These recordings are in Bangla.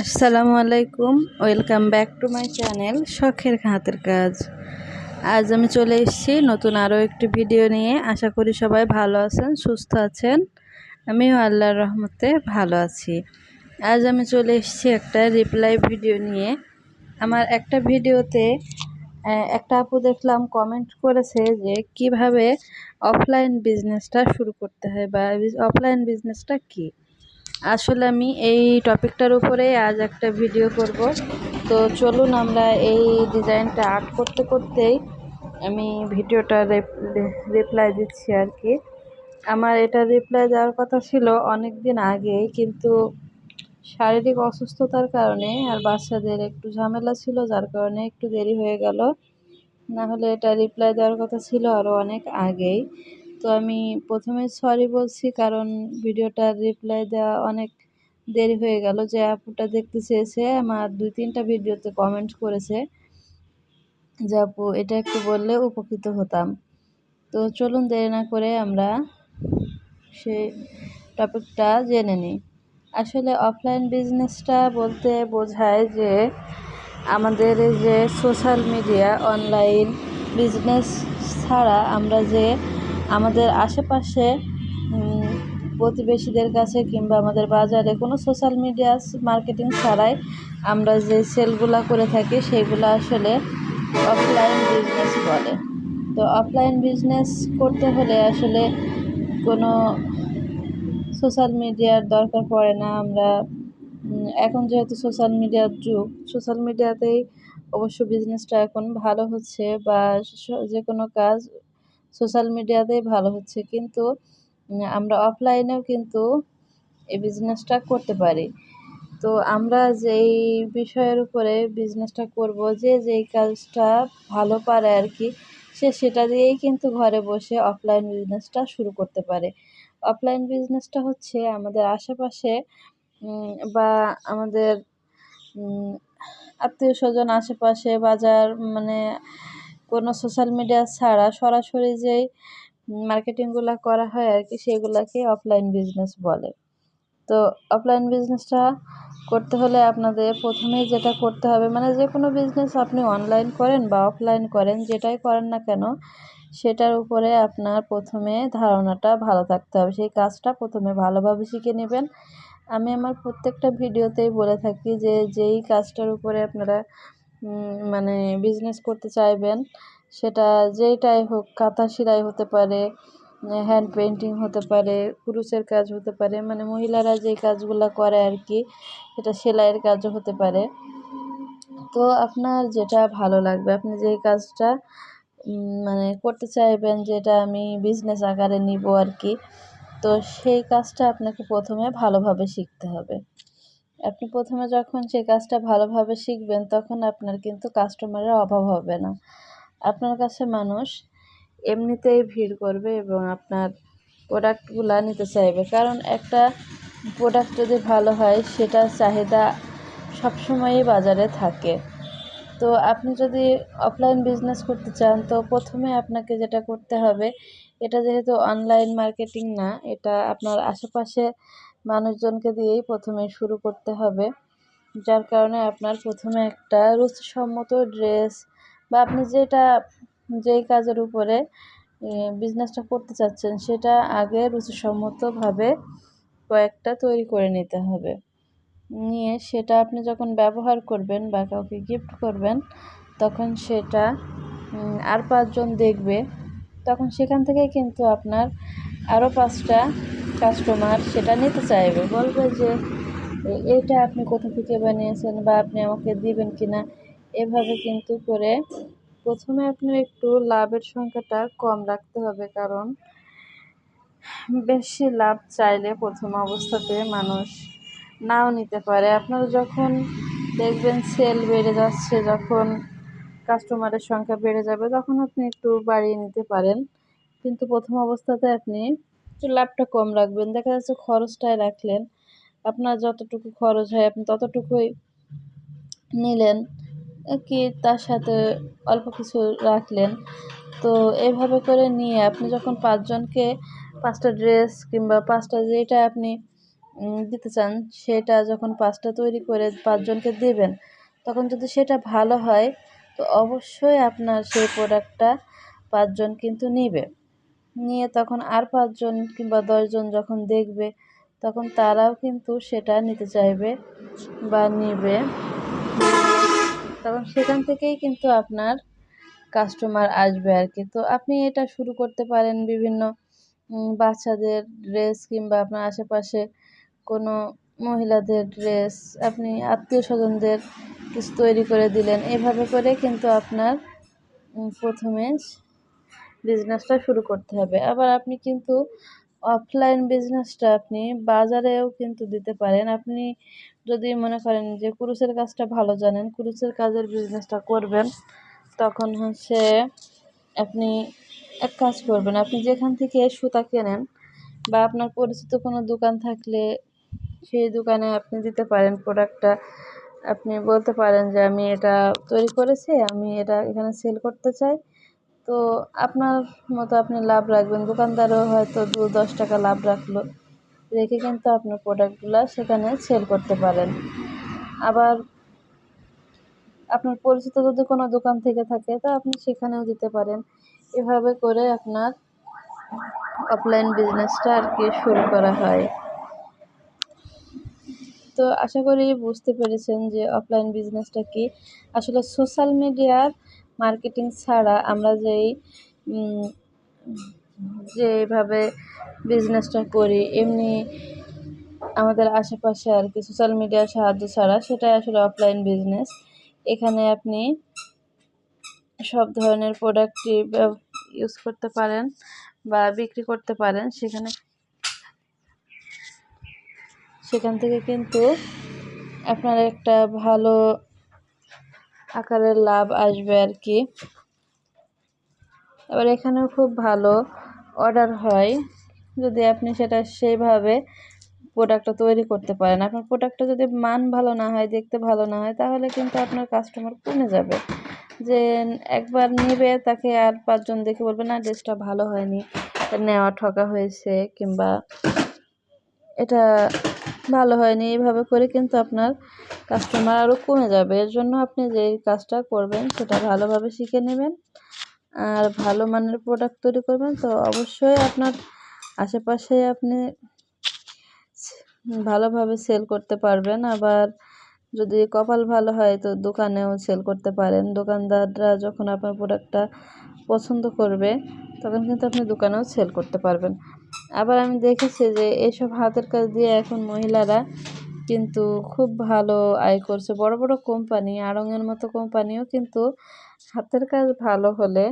আসসালামু আলাইকুম, welcome back to my channel শখের হাতের কাজ। আজ আমি চলে এসেছি নতুন আরও একটি ভিডিও নিয়ে। আশা করি সবাই ভালো আছেন, সুস্থ আছেন। আমিও আল্লাহর রহমতে ভালো আছি। আজ আমি চলে এসেছি একটা রিপ্লাই ভিডিও নিয়ে। আমার একটা ভিডিওতে একটা আপু দেখলাম কমেন্ট করেছে যে কীভাবে অফলাইন বিজনেসটা শুরু করতে হয় বা অফলাইন বিজনেসটা কী? আসলে আমি এই টপিকটার উপরে আজ একটা ভিডিও করব। তো চলুন আমরা এই ডিজাইনটা আর্ট করতে করতেই আমি ভিডিওটা রিপ্লাই দিচ্ছি আর কি। আমার এটা রিপ্লাই দেওয়ার কথা ছিল অনেক দিন আগেই, কিন্তু শারীরিক অসুস্থতার কারণে আর বাচ্চাদের একটু ঝামেলা ছিল, যার কারণে একটু দেরি হয়ে গেল। না হলে এটা রিপ্লাই দেওয়ার কথা ছিল আরও অনেক আগেই। তো আমি প্রথমে সরি বলছি, কারণ ভিডিওটার রিপ্লাই দেওয়া অনেক দেরি হয়ে গেল যে আপুটা দেখতে চেয়েছে, আমার দুই তিনটা ভিডিওতে কমেন্ট করেছে যে আপু এটা একটু বললে উপকৃত হতাম। তো চলুন দেরি না করে আমরা সেই টপিকটা জেনে নিই। আসলে অফলাইন বিজনেসটা বলতে বোঝায় যে আমাদের যে সোশ্যাল মিডিয়া অনলাইন বিজনেস ছাড়া আমরা যে আমাদের আশেপাশে প্রতিবেশীদের কাছে কিংবা আমাদের বাজারে কোনো সোশ্যাল মিডিয়া মার্কেটিং ছাড়াই আমরা যে সেলগুলা করে থাকি, সেগুলো আসলে অফলাইন বিজনেস বলে। তো অফলাইন বিজনেস করতে হলে আসলে কোনো সোশ্যাল মিডিয়ার দরকার পড়ে না। আমরা এখন যেহেতু সোশ্যাল মিডিয়ার যুগ সোশ্যাল মিডিয়াতেই অবশ্য বিজনেসটা এখন ভালো হচ্ছে বা যে কোনো কাজ সোশ্যাল মিডিয়াতেই ভালো হচ্ছে, কিন্তু আমরা অফলাইনেও কিন্তু এই বিজনেসটা করতে পারি। তো আমরা যেই বিষয়ের উপরে বিজনেসটা করব, যে যেই কাজটা ভালো পারে আর কি সে সেটা দিয়েই কিন্তু ঘরে বসে অফলাইন বিজনেসটা শুরু করতে পারে। অফলাইন বিজনেসটা হচ্ছে আমাদের আশেপাশে বা আমাদের আত্মীয় স্বজন আশেপাশে, বাজার মানে কোনো সোশ্যাল মিডিয়া ছাড়া সরাসরি যেই মার্কেটিংগুলো করা হয় আর কি সেগুলোকে অফলাইন বিজনেস বলে। তো অফলাইন বিজনেসটা করতে হলে আপনাদের প্রথমেই যেটা করতে হবে মানে যে কোনো বিজনেস আপনি অনলাইন করেন বা অফলাইন করেন, যেটাই করেন না কেন, সেটার উপরে আপনার প্রথমে ধারণাটা ভালো থাকতে হবে। সেই কাজটা প্রথমে ভালোভাবে শিখে নেবেন। আমি আমার প্রত্যেকটা ভিডিওতেই বলে থাকি যে, যেই কাজটার উপরে আপনারা মানে বিজনেস করতে চাইবেন, সেটা যেইটাই হোক কাঁথা সেলাই হতে পারে হ্যান্ড পেন্টিং হতে পারে কুরুশের কাজ হতে পারে মানে মহিলারা যে কাজগুলো করে আর কি সেটা সেলাইয়ের কাজও হতে পারে। তো আপনার যেটা ভালো লাগবে, আপনি যেই কাজটা মানে করতে চাইবেন, যেটা আমি বিজনেস আকারে নিব আর কি তো সেই কাজটা আপনাকে প্রথমে ভালোভাবে শিখতে হবে। আপনি প্রথমে যখন সেই কাজটা ভালোভাবে শিখবেন, তখন আপনার কিন্তু কাস্টমারের অভাব হবে না। আপনার কাছে মানুষ এমনিতেই ভিড় করবে এবং আপনার প্রোডাক্টগুলো নিতে চাইবে। কারণ একটা প্রোডাক্ট যদি ভালো হয়, সেটার চাহিদা সবসময়ই বাজারে থাকে। তো আপনি যদি অফলাইন বিজনেস করতে চান, তো প্রথমে আপনাকে যেটা করতে হবে এটা যেহেতু অনলাইন মার্কেটিং না, এটা আপনার আশেপাশে মানুষজনকে দিয়েই প্রথমে শুরু করতে হবে। যার কারণে আপনার প্রথমে একটা রুচিসম্মত ড্রেস বা আপনি যেটা, যেই কাজের উপরে বিজনেসটা করতে চাচ্ছেন, সেটা আগে রুচিসম্মতভাবে কয়েকটা তৈরি করে নিতে হবে। নিয়ে সেটা আপনি যখন ব্যবহার করবেন বা কাউকে গিফট করবেন, তখন সেটা আর পাঁচজন দেখবে তখন সেখান থেকে কিন্তু আপনার আরও পাঁচটা কাস্টমার সেটা নিতে চাইবে। বলবে যে এটা আপনি কোথা থেকে বানিয়েছেন বা আপনি আমাকে দিবেন কি না এভাবে কিন্তু করে প্রথমে আপনার একটু লাভের সংখ্যাটা কম রাখতে হবে, কারণ বেশি লাভ চাইলে প্রথম অবস্থাতে মানুষ নাও নিতে পারে। আপনারা যখন দেখবেন সেল বেড়ে যাচ্ছে, যখন কাস্টমারের সংখ্যা বেড়ে যাবে, তখন আপনি একটু বাড়িয়ে নিতে পারেন। কিন্তু প্রথম অবস্থাতে আপনি একটু লাভটা কম রাখবেন। দেখা যাচ্ছে খরচটাই রাখলেন। আপনার যতটুকু খরচ হয়, আপনি ততটুকুই নিলেন। কি তার সাথে অল্প কিছু রাখলেন। তো এভাবে করে নিয়ে আপনি যখন পাঁচজনকে পাঁচটা ড্রেস কিংবা পাঁচটা যেটা আপনি দিতে চান, সেটা যখন পাঁচটা তৈরি করে পাঁচজনকে দেবেন, তখন যদি সেটা ভালো হয় তো অবশ্যই আপনার সেই প্রোডাক্টটা পাঁচজন কিন্তু নিবে। নিয়ে তখন আর পাঁচজন কিংবা দশজন যখন দেখবে, তখন তারাও কিন্তু সেটা নিতে চাইবে বা নিবে। তখন সেখান থেকেই কিন্তু আপনার কাস্টমার আসবে আর কি। তো আপনি এটা শুরু করতে পারেন বিভিন্ন বাচ্চাদের ড্রেস কিংবা আপনার আশেপাশে কোনো মহিলাদের ড্রেস আপনি আত্মীয় স্বজনদের কিছু তৈরি করে দিলেন। এভাবে করে কিন্তু আপনার প্রথমে বিজনেসটা শুরু করতে হবে। আবার আপনি কিন্তু অফলাইন বিজনেসটা আপনি বাজারেও কিন্তু দিতে পারেন। আপনি যদি মনে করেন যে কুরুসের কাজটা ভালো জানেন, কুরুসের কাজের বিজনেসটা করবেন, তখন হচ্ছে আপনি এক কাজ করবেন। আপনি যেখান থেকে সুতা কেনেন বা আপনার পরিচিত কোনো দোকান থাকলে সেই দোকানে আপনি দিতে পারেন প্রোডাক্টটা আপনি বলতে পারেন যে আমি এটা তৈরি করেছি, আমি এটা এখানে সেল করতে চাই। তো আপনার মতো আপনি লাভ রাখবেন। দোকানদারও হয়তো দু দশ টাকা লাভ রাখল, রেখে কিন্তু আপনার প্রোডাক্টগুলো সেখানে সেল করতে পারেন। আবার আপনার পরিচিত যদি কোনো দোকান থেকে থাকে, তা আপনি সেখানেও দিতে পারেন। এভাবে করে আপনার অফলাইন বিজনেসটা আর কি শুরু করা হয়। তো আশা করি বুঝতে পেরেছেন যে অফলাইন বিজনেসটা কি। আসলে সোশ্যাল মিডিয়ার মার্কেটিং ছাড়া আমরা যেই যেভাবে বিজনেসটা করি, এমনি আমাদের আশেপাশে আর কি সোশ্যাল মিডিয়ার সাহায্য ছাড়া সেটাই আসলে অফলাইন বিজনেস এখানে আপনি সব ধরনের প্রোডাক্টই ইউজ করতে পারেন বা বিক্রি করতে পারেন। সেখানে সেখান থেকে কিন্তু আপনার একটা ভালো আকারের লাভ আসবে আর কি। এবার এখানেও খুব ভালো অর্ডার হয়। যদি আপনি সেটা সেইভাবে প্রোডাক্টটা তৈরি করতে পারেন। আপনার প্রোডাক্টটা যদি মান ভালো না হয়, দেখতে ভালো না হয়, তাহলে কিন্তু আপনার কাস্টমার কমে যাবে। যে একবার নেবে, তাকে আর পাঁচজন দেখে বলবে, না ড্রেসটা ভালো হয়নি। নেওয়া, ঠকা হয়েছে, কিংবা এটা ভালো হয়নি। এইভাবে করে কিন্তু আপনার কাস্টমার আরও কমে যাবে। এর জন্য আপনি যেই কাজটা করবেন, সেটা ভালোভাবে শিখে নেবেন। আর ভালো মানের প্রোডাক্ট তৈরি করবেন। তো অবশ্যই আপনার আশেপাশে আপনি ভালোভাবে সেল করতে পারবেন। আবার যদি কপাল ভালো হয়, তো দোকানেও সেল করতে পারেন। দোকানদাররা যখন আপনার প্রোডাক্টটা পছন্দ করবে, তখন কিন্তু আপনি দোকানেও সেল করতে পারবেন। আবার আমি দেখেছি যে এইসব হাতের কাজ দিয়ে এখন মহিলারা কিন্তু খুব ভালো আয় করছে। বড় বড় কোম্পানি, আড়ঙের মতো কোম্পানিও কিন্তু হাতের কাজ ভালো হলে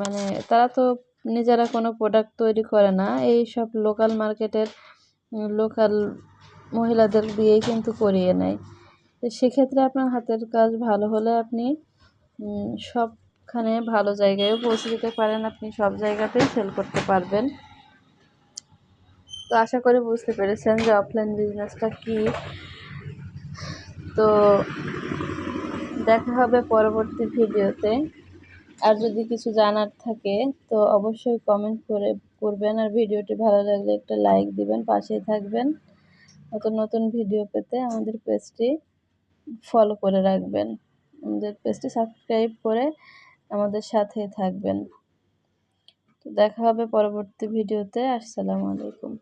মানে তারা তো নিজেরা কোনো প্রোডাক্ট তৈরি করে না। এই সব লোকাল মার্কেটের লোকাল মহিলাদের দিয়েই কিন্তু করিয়ে নেয়। তো সেক্ষেত্রে আপনার হাতের কাজ ভালো হলে আপনি সবখানে ভালো জায়গায়ও পৌঁছে যেতে পারেন। আপনি সব জায়গাতেই সেল করতে পারবেন। তো আশা করি বুঝতে পেরেছেন যে অফলাইন বিজনেসটা কী। তো দেখা হবে পরবর্তী ভিডিওতে। আর যদি কিছু জানার থাকে, তো অবশ্যই কমেন্ট করে, করবেন। আর ভিডিওটি ভালো লাগলে একটা লাইক দিবেন, পাশেই থাকবেন। নতুন নতুন ভিডিও পেতে আমাদের পেজটি ফলো করে রাখবেন। আমাদের পেজটি সাবস্ক্রাইব করে আমাদের সাথে থাকবেন। তো দেখা হবে পরবর্তী ভিডিওতে। আসসালামু আলাইকুম।